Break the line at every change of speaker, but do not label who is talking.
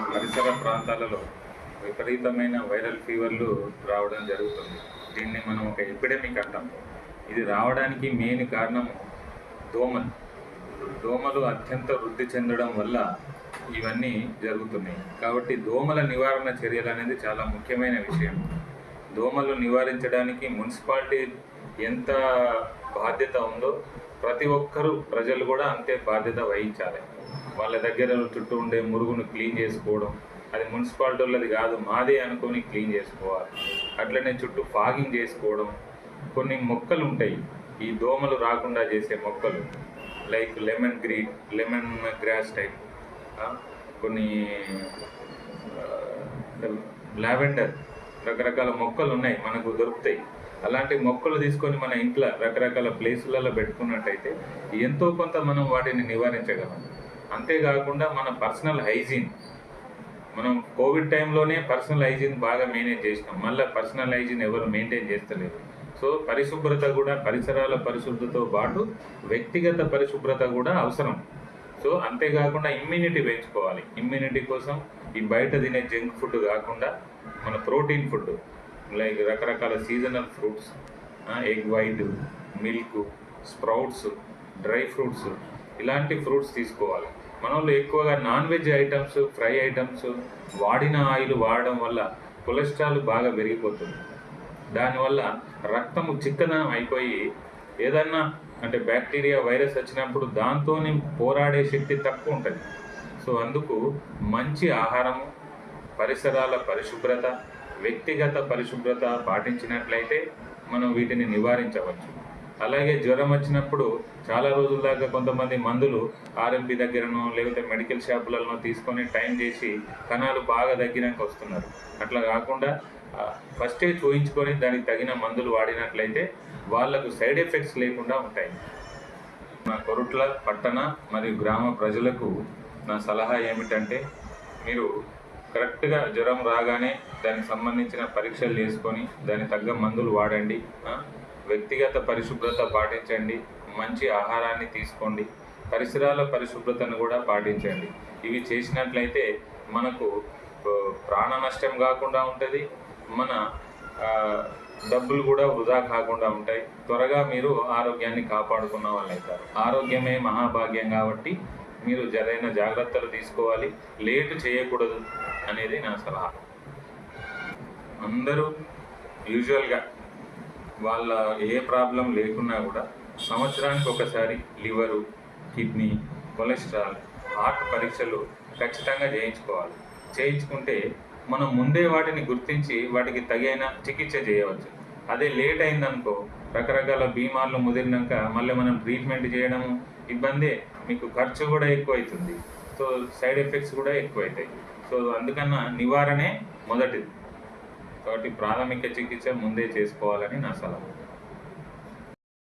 పరిసర ప్రాంతాలలో విపరీతమైన వైరల్ ఫీవర్లు రావడం జరుగుతుంది. దీన్ని మనం ఒక ఎపిడమిక్ అంటాం. ఇది రావడానికి మెయిన్ కారణం దోమలు. దోమలు అత్యంత వృద్ధి చెందడం వల్ల ఇవన్నీ జరుగుతున్నాయి. కాబట్టి దోమల నివారణ చర్యలు అనేది చాలా ముఖ్యమైన విషయం. దోమలు నివారించడానికి మున్సిపాలిటీ ఎంత బాధ్యత ఉందో ప్రతి ఒక్కరూ ప్రజలు కూడా అంతే బాధ్యత వహించాలి. వాళ్ళ దగ్గర చుట్టూ ఉండే మురుగును క్లీన్ చేసుకోవడం. అది మున్సిపాలిటీ వాళ్ళది కాదు మాదే అనుకొని క్లీన్ చేసుకోవాలి. అట్లనే చుట్టూ ఫాగింగ్ చేసుకోవడం. కొన్ని మొక్కలు ఉంటాయి ఈ దోమలు రాకుండా చేసే మొక్కలు. Like lemon green lemon grass type. కొన్ని లావెండర్. రకరకాల మొక్కలు ఉన్నాయి మనకు దొరుకుతాయి. అలాంటి మొక్కలు తీసుకొని మన ఇంట్లో రకరకాల ప్లేసులలో పెట్టుకున్నట్టయితే ఎంతో కొంత మనం వాటిని నివారించగలం. అంతేకాకుండా మన పర్సనల్ హైజీన్. మనం కోవిడ్ టైంలోనే పర్సనల్ హైజీన్ బాగా మెయింటైన్ చేసినాం. మళ్ళీ పర్సనల్ హైజీన్ ఎవరు మెయింటైన్ చేస్తలేరు సో పరిశుభ్రత కూడా పరిసరాల పరిశుభ్రతతో పాటు వ్యక్తిగత పరిశుభ్రత కూడా అవసరం. సో అంతేకాకుండా ఇమ్యూనిటీ పెంచుకోవాలి. ఇమ్యూనిటీ కోసం ఈ బయట తినే జంక్ ఫుడ్ కాకుండా మన ప్రోటీన్ ఫుడ్ లైక్ రకరకాల seasonal fruits egg white milk sprouts dry fruits ఇలాంటి ఫ్రూట్స్ తీసుకోవాలి. మన వాళ్ళు ఎక్కువగా non veg items fry items వాడిన ఆయిల్ వాడడం వల్ల కొలెస్ట్రాల్ బాగా పెరిగిపోతుంది. దానివల్ల రక్తము చిక్కదనం అయిపోయి ఏదన్నా అంటే బ్యాక్టీరియా వైరస్ వచ్చినప్పుడు దాంతో పోరాడే శక్తి తక్కువ ఉంటుంది. సో అందుకు మంచి ఆహారము పరిసరాల పరిశుభ్రత వ్యక్తిగత పరిశుభ్రత పాటించినట్లయితే మనం వీటిని నివారించవచ్చు. అలాగే జ్వరం వచ్చినప్పుడు చాలా రోజుల దాకా కొంతమంది మందులు ఆర్ఎంపీ దగ్గరనో లేకపోతే మెడికల్ షాపులలో తీసుకొని టైం చేసి కణాలు బాగా తగ్గినాక వస్తున్నారు. అట్లా కాకుండా ఫస్టే చూయించుకొని దానికి తగిన మందులు వాడినట్లయితే వాళ్ళకు సైడ్ ఎఫెక్ట్స్ లేకుండా ఉంటాయి. నా కొరుట్ల పట్టణ మరియు గ్రామ ప్రజలకు నా సలహా ఏమిటంటే మీరు కరెక్ట్గా జ్వరం రాగానే దానికి సంబంధించిన పరీక్షలు చేసుకొని దానికి తగ్గ మందులు వాడండి. వ్యక్తిగత పరిశుభ్రత పాటించండి. మంచి ఆహారాన్ని తీసుకోండి. పరిసరాల పరిశుభ్రతను కూడా పాటించండి. ఇవి చేసినట్లయితే మనకు ప్రాణ నష్టం కాకుండా ఉంటుంది. మన డబ్బులు కూడా వృధా కాకుండా ఉంటాయి. త్వరగా మీరు ఆరోగ్యాన్ని కాపాడుకున్న వాళ్ళు అవుతారు ఆరోగ్యమే మహాభాగ్యం కాబట్టి మీరు జరైన జాగ్రత్తలు తీసుకోవాలి. లేటు చేయకూడదు అనేది నా సలహా. అందరూ యూజువల్గా వాళ్ళ ఏ ప్రాబ్లం లేకున్నా కూడా సంవత్సరానికి ఒకసారి లివరు కిడ్నీ కొలెస్ట్రాల్ హార్ట్ పరీక్షలు ఖచ్చితంగా చేయించుకోవాలి. చేయించుకుంటే మనం ముందే వాటిని గుర్తించి వాటికి తగిన చికిత్స చేయవచ్చు. అదే లేట్ అయిందనుకో రకరకాల బీమార్లు ముదిరినాక మళ్ళీ మనం ట్రీట్మెంట్ చేయడం ఇబ్బందే. మీకు ఖర్చు కూడా ఎక్కువ అవుతుంది సో సైడ్ ఎఫెక్ట్స్ కూడా ఎక్కువ అవుతాయి సో అందుకన్నా నివారణే మొదటిది. కాబట్టి ప్రాథమిక చికిత్స ముందే చేసుకోవాలని నా సలహా.